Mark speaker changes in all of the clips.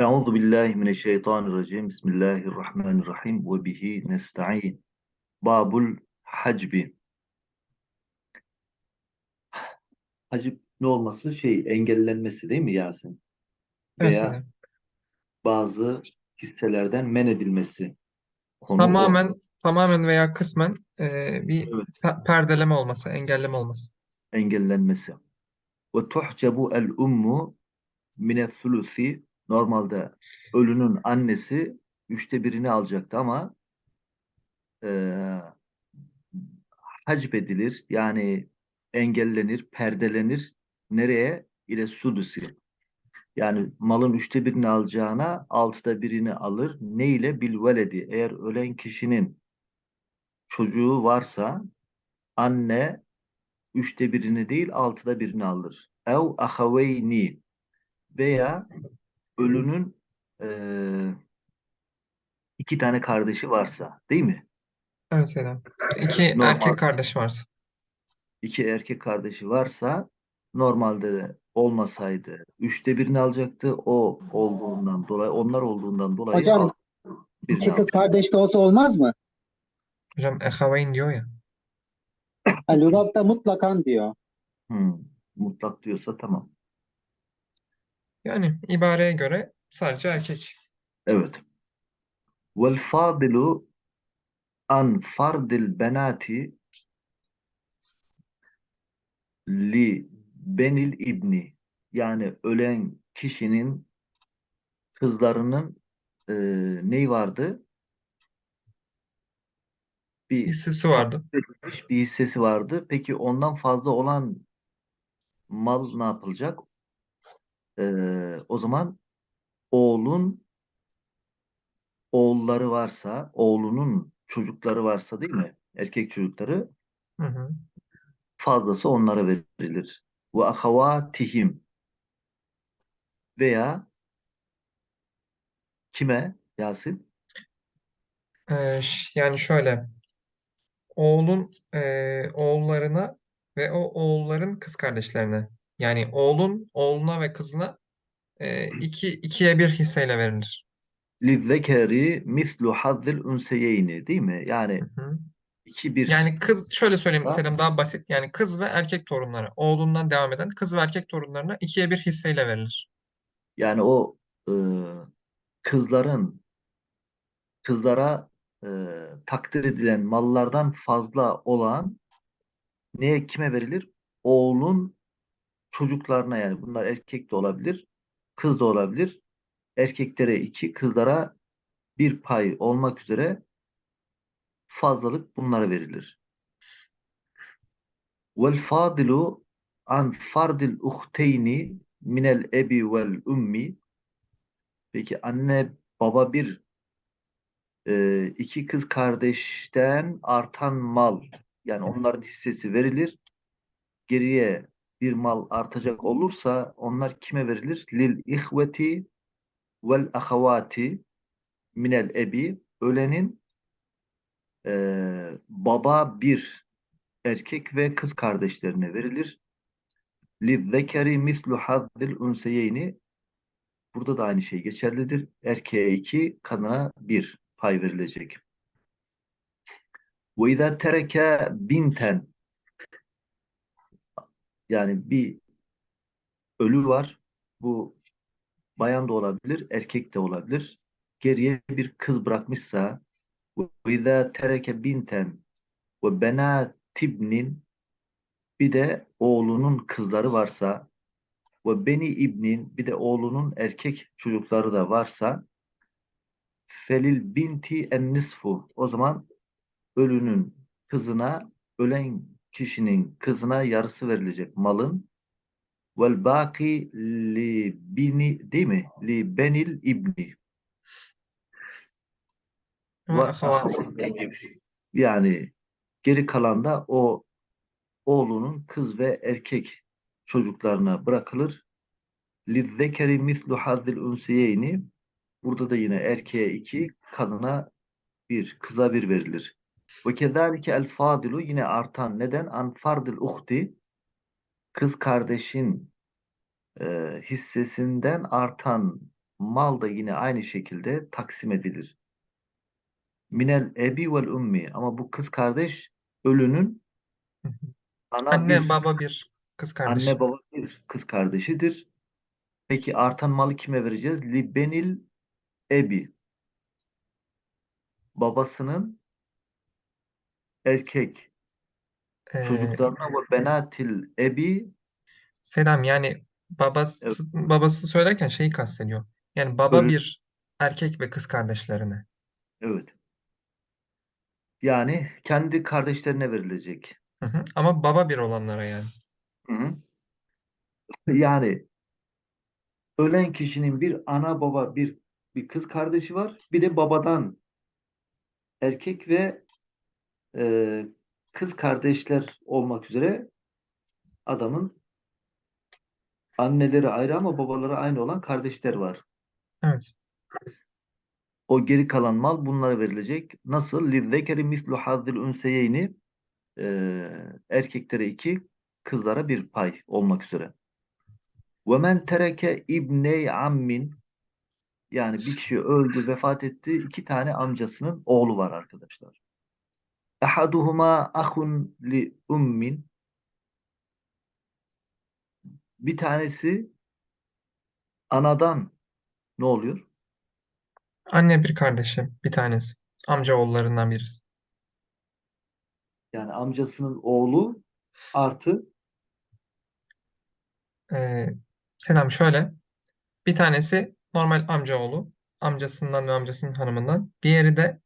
Speaker 1: Euzu billahi mineşşeytanirracim. Bismillahirrahmanirrahim ve bihi nestaîn. Babul hacbi. Hacib ne olması? Şey engellenmesi değil mi Yasin? Veya
Speaker 2: Selim.
Speaker 1: bazı hisselerden men edilmesi. Konu o.
Speaker 2: Tamamen tamamen veya kısmen e, bir
Speaker 1: Evet,
Speaker 2: pe- perdeleme olması, engelleme olması.
Speaker 1: engellenmesi. Ve tuhcebu el ummu mine sulusi. Normalde ölünün annesi üçte birini alacaktı ama eee hacp edilir. Yani engellenir, perdelenir. Nereye? İle sudusi. Yani malın üçte birini alacağına altıda birini alır. Ne ile? Bil veledi. Eğer ölen kişinin çocuğu varsa anne üçte birini değil altıda birini alır. Ev ahaveyni veya ölünün eee, iki tane kardeşi varsa değil mi?
Speaker 2: Evet Selim. İki erkek
Speaker 1: Normal
Speaker 2: kardeş varsa.
Speaker 1: iki erkek kardeşi varsa normalde de olmasaydı üçte birini alacaktı. O olduğundan dolayı, onlar olduğundan dolayı
Speaker 3: Hocam
Speaker 1: birini
Speaker 3: iki kız
Speaker 1: aldı.
Speaker 3: kardeş de olsa olmaz mı?
Speaker 2: Hocam ehaveyn diyor ya.
Speaker 3: Ha, lügatta mutlakan diyor.
Speaker 1: Hmm, mutlak diyorsa tamam.
Speaker 2: Yani ibareye göre sadece erkek.
Speaker 1: Evet. Vel fadilu an fardil benati li benil ibni yani ölen kişinin kızlarının e, neyi vardı? Bir
Speaker 2: Hissesi vardı.
Speaker 1: bir hissesi vardı. Peki ondan fazla olan mal ne yapılacak? Ee, o zaman oğlun oğulları varsa, oğlunun çocukları varsa değil mi? Erkek çocukları
Speaker 2: Hı hı.
Speaker 1: fazlası onlara verilir. Ve ahavatihim veya kime Yasin?
Speaker 2: Ee, yani şöyle oğlun e, oğullarına ve o oğulların kız kardeşlerine yani oğlun oğluna ve kızına e, iki ikiye bir hisseyle verilir.
Speaker 1: Lizzekeri mislu hazzil ünseyeyni değil mi? Yani
Speaker 2: Hı hı.
Speaker 1: iki bir
Speaker 2: Yani kız şöyle söyleyeyim
Speaker 1: Ha?
Speaker 2: Selim daha basit yani kız ve erkek torunları oğlundan devam eden kız ve erkek torunlarına ikiye bir hisseyle verilir.
Speaker 1: yani o e, kızların kızlara e, takdir edilen mallardan fazla olan neye kime verilir? Oğlun çocuklarına yani bunlar erkek de olabilir, kız da olabilir. Erkeklere iki, kızlara bir pay olmak üzere fazlalık bunlara verilir. Vel fadilu an fardil uhteyni minel ebi vel ummi Peki anne baba bir e, iki kız kardeşten artan mal yani onların hissesi verilir. Geriye bir mal artacak olursa onlar kime verilir? Lil ihveti vel ahavati minel ebi ölenin e, baba bir erkek ve kız kardeşlerine verilir. Lizzekeri mislu hazzil unseyeyni burada da aynı şey geçerlidir. Erkeğe iki, kadına bir pay verilecek. Ve izâ tereke binten yani bir ölü var. Bu bayan da olabilir, erkek de olabilir. Geriye bir kız bırakmışsa izâ tereke binten ve benâtibnin bir de oğlunun kızları varsa ve beni ibnin bir de oğlunun erkek çocukları da varsa felil binti en nisfu o zaman ölünün kızına ölen kişinin kızına yarısı verilecek malın vel baki li bini değil mi? Li benil ibni yani geri kalan da o oğlunun kız ve erkek çocuklarına bırakılır. Lizzekeri mislu hazzil unsiyeyni burada da yine erkeğe iki, kadına bir, kıza bir verilir. Ve kezalike el fadilu yine artan neden? An fardil uhti kız kardeşin e, hissesinden artan mal da yine aynı şekilde taksim edilir. Minel ebi vel ummi ama bu kız kardeş ölünün ana
Speaker 2: Anne
Speaker 1: bir
Speaker 2: baba bir kız kardeşi.
Speaker 1: anne baba bir kız kardeşidir. Peki artan malı kime vereceğiz? Li benil ebi babasının erkek
Speaker 2: Ee,
Speaker 1: çocuklarına ve benatil ebi
Speaker 2: Sedam yani babası
Speaker 1: Evet.
Speaker 2: babası söylerken şeyi kastediyor. Yani baba
Speaker 1: Ölü-
Speaker 2: bir erkek ve kız kardeşlerine.
Speaker 1: evet. Yani kendi kardeşlerine verilecek.
Speaker 2: Hı hı. Ama baba bir olanlara yani.
Speaker 1: Hı hı. Yani ölen kişinin bir ana baba bir bir kız kardeşi var. Bir de babadan erkek ve e, kız kardeşler olmak üzere adamın anneleri ayrı ama babaları aynı olan kardeşler var.
Speaker 2: Evet.
Speaker 1: O geri kalan mal bunlara verilecek. Nasıl? Lizzekeri mislu hazzil ünseyeyni erkeklere iki, kızlara bir pay olmak üzere. Ve men tereke ammin yani bir kişi öldü, vefat etti. iki tane amcasının oğlu var arkadaşlar. Ehaduhuma ahun li ummin. Bir tanesi anadan ne oluyor?
Speaker 2: Anne bir kardeşi, bir tanesi. Amca oğullarından birisi.
Speaker 1: Yani amcasının oğlu artı
Speaker 2: Ee, Selam şöyle. Bir tanesi normal amcaoğlu. Amcasından ve amcasının hanımından. Diğeri de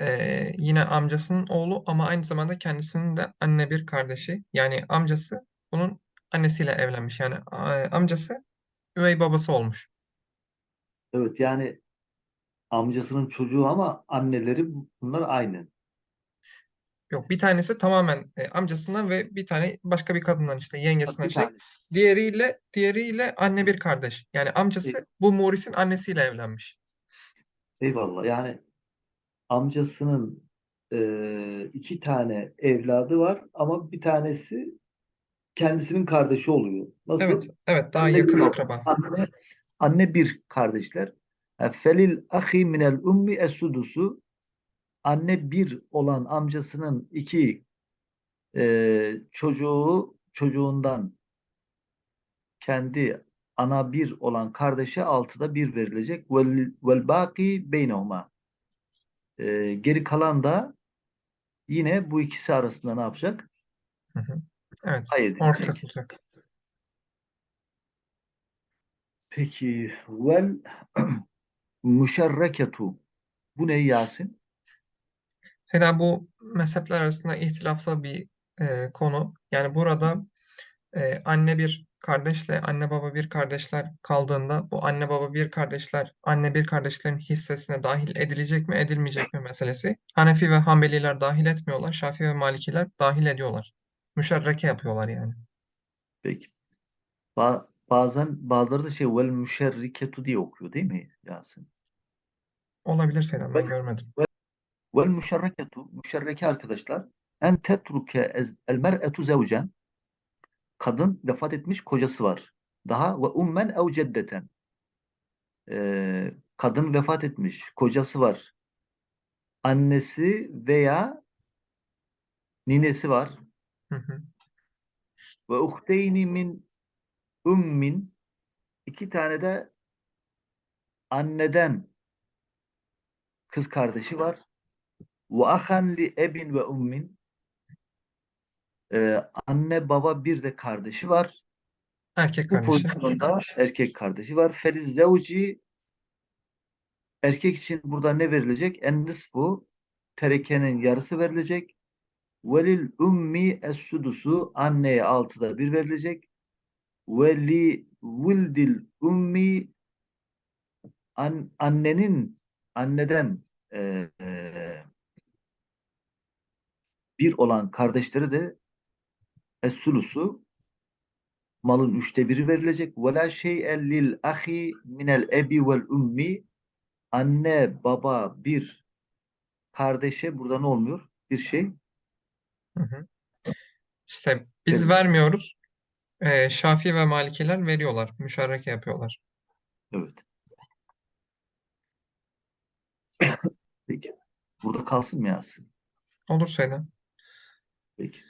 Speaker 2: ee, yine amcasının oğlu ama aynı zamanda kendisinin de anne bir kardeşi. Yani amcası bunun annesiyle evlenmiş. Yani a- amcası üvey babası olmuş.
Speaker 1: evet yani amcasının çocuğu ama anneleri bunlar aynı.
Speaker 2: Yok bir tanesi tamamen e, amcasından ve bir tane başka bir kadından işte yengesinden
Speaker 1: Bir
Speaker 2: şey.
Speaker 1: tane.
Speaker 2: Diğeriyle diğeriyle anne bir kardeş. Yani amcası bu Moris'in annesiyle evlenmiş.
Speaker 1: Eyvallah. Yani amcasının e, iki tane evladı var ama bir tanesi kendisinin kardeşi oluyor. Nasıl?
Speaker 2: Evet, evet daha
Speaker 1: Anne
Speaker 2: yakın
Speaker 1: bir
Speaker 2: akraba.
Speaker 1: Anne, anne bir kardeşler. E, Felil ahi minel ummi esudusu anne bir olan amcasının iki e, çocuğu çocuğundan kendi ana bir olan kardeşe altıda bir verilecek. Vel, vel baki beynehuma. E, geri kalan da yine bu ikisi arasında ne yapacak?
Speaker 2: Hı hı. Evet,
Speaker 1: edilecek.
Speaker 2: ortak olacak.
Speaker 1: Peki vel müşerreketu. Bu ne Yasin?
Speaker 2: Seda bu mezhepler arasında ihtilaflı bir e, konu. Yani burada e, anne bir kardeşle anne baba bir kardeşler kaldığında bu anne baba bir kardeşler anne bir kardeşlerin hissesine dahil edilecek mi edilmeyecek mi meselesi. Hanefi ve Hanbeliler dahil etmiyorlar. Şafii ve Malikiler dahil ediyorlar. Müşerreke yapıyorlar yani.
Speaker 1: Peki. Ba- bazen bazıları da şey vel müşerriketu diye okuyor değil mi Yasin?
Speaker 2: Olabilir Seda ben görmedim.
Speaker 1: Vel müşerreketu müşerreke arkadaşlar en tetruke el mer'etu zevcen kadın vefat etmiş kocası var. Daha ve ummen ev ceddeten Ee, kadın vefat etmiş kocası var. Annesi veya ninesi var. Ve uhteyni min ummin iki tane de anneden kız kardeşi var. Ve ahan li ebin ve ummin Ee, anne baba bir de kardeşi var.
Speaker 2: Erkek
Speaker 1: Bu
Speaker 2: kardeşi.
Speaker 1: pozisyonda erkek kardeşi var. Feriz zevci erkek için burada ne verilecek? En nisfu terekenin yarısı verilecek. Velil ummi es sudusu anneye altıda bir verilecek. Veli vildil ummi an, annenin anneden e, e, bir olan kardeşleri de Es-sulusu malın üçte biri verilecek. Ve la şey'en lil ahi minel ebi vel ummi anne, baba, bir kardeşe burada ne olmuyor? Bir şey.
Speaker 2: Hı hı. İşte biz
Speaker 1: evet.
Speaker 2: vermiyoruz. Ee, Şafii ve Malikeler veriyorlar. Müşarreke yapıyorlar.
Speaker 1: Evet. Peki. Burada kalsın mı yazsın?
Speaker 2: Olur Seyden.
Speaker 1: Peki.